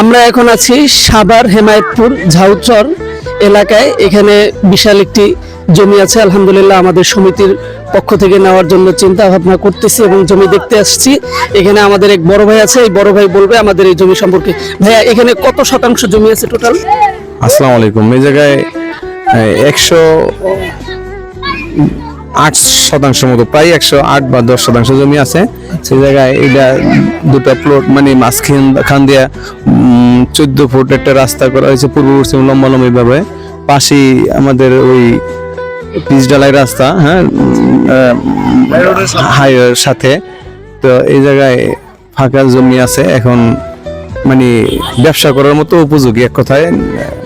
আমরা এখন আছি সাভার হেমায়তপুর ঝাউচর এলাকায়। এখানে বিশাল একটি জমি আছে। আলহামদুলিল্লাহ আমাদের সমিতির পক্ষ থেকে নেওয়ার জন্য চিন্তা ভাবনা করতেছি এবং জমি দেখতে আসছি। এখানে আমাদের এক বড় ভাই আছে। এই বড় ভাই বলবে আমাদের এই জমি সম্পর্কে। ভাইয়া, এখানে কত শতাংশ জমি আছে টোটাল? আসসালামু আলাইকুম। এই জায়গায় একশো আট শতাংশ মতো, প্রায় একশো আট বা দশ শতাংশ জমি আছে। সেই জায়গায় এটা দুটো প্লট মানে মাঝখান খান দিয়া চোদ্দ ফুট একটা রাস্তা করা হয়েছে পূর্ব পশ্চিম লম্বালম্বি ভাবে পাশেই আমাদের ওই পিচ ডালাই রাস্তা হ্যাঁ হাইওয়ের সাথে। তো এই জায়গায় ফাঁকা জমি আছে, এখন মানে ব্যবসা করার মতো উপযোগী এক কথায়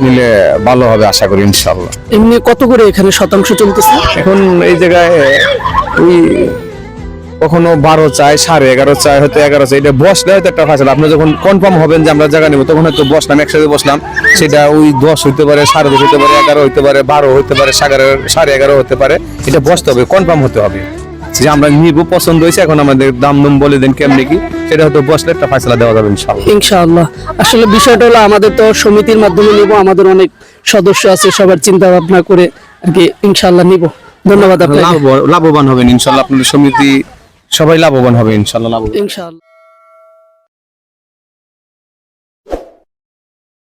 নিলে ভালো হবে আশা করি ইনশাল্লাহ এমনি কত করে এখানে শতাংশ চলতেছে? এখন এই জায়গায় ওই কখনো বারো চাই সাড়ে এগারো চাই হয়তো এগারো চাই এটা বসলে হয়তো একটা ফাঁসল আপনি যখন কনফার্ম হবেন যে আমরা জায়গা নেব তখন হয়তো বসলাম একসাথে বসলাম। সেটা ওই দশ হইতে পারে সাড়ে দশ হইতে পারে এগারো হইতে পারে বারো হইতে পারে সাড়ে এগারো হতে পারে। এটা বসতে হবে কনফার্ম হতে হবে। যে আমরা নিব পছন্দ হয়েছে এখন আমাদের দাম দাম বলে দেন কেমনি কি সেটা হয়তো বসলে একটা ফাইসলা দেওয়া যাবে ইনশাল্লাহ ইনশাআল্লাহ। আসলে বিষয়টা হলো আমাদের তো সমিতির মাধ্যমে নিব আমাদের অনেক সদস্য আছে সবার চিন্তা ভাবনা করে আর কি ইনশাআল্লাহ নিব। ধন্যবাদ আপনাকে। লাভবান হবেন ইনশাল্লাহ আপনাদের সমিতি সবাই লাভবান হবে ইনশাল্লাহ লাভবান। ইনশাআল্লাহ।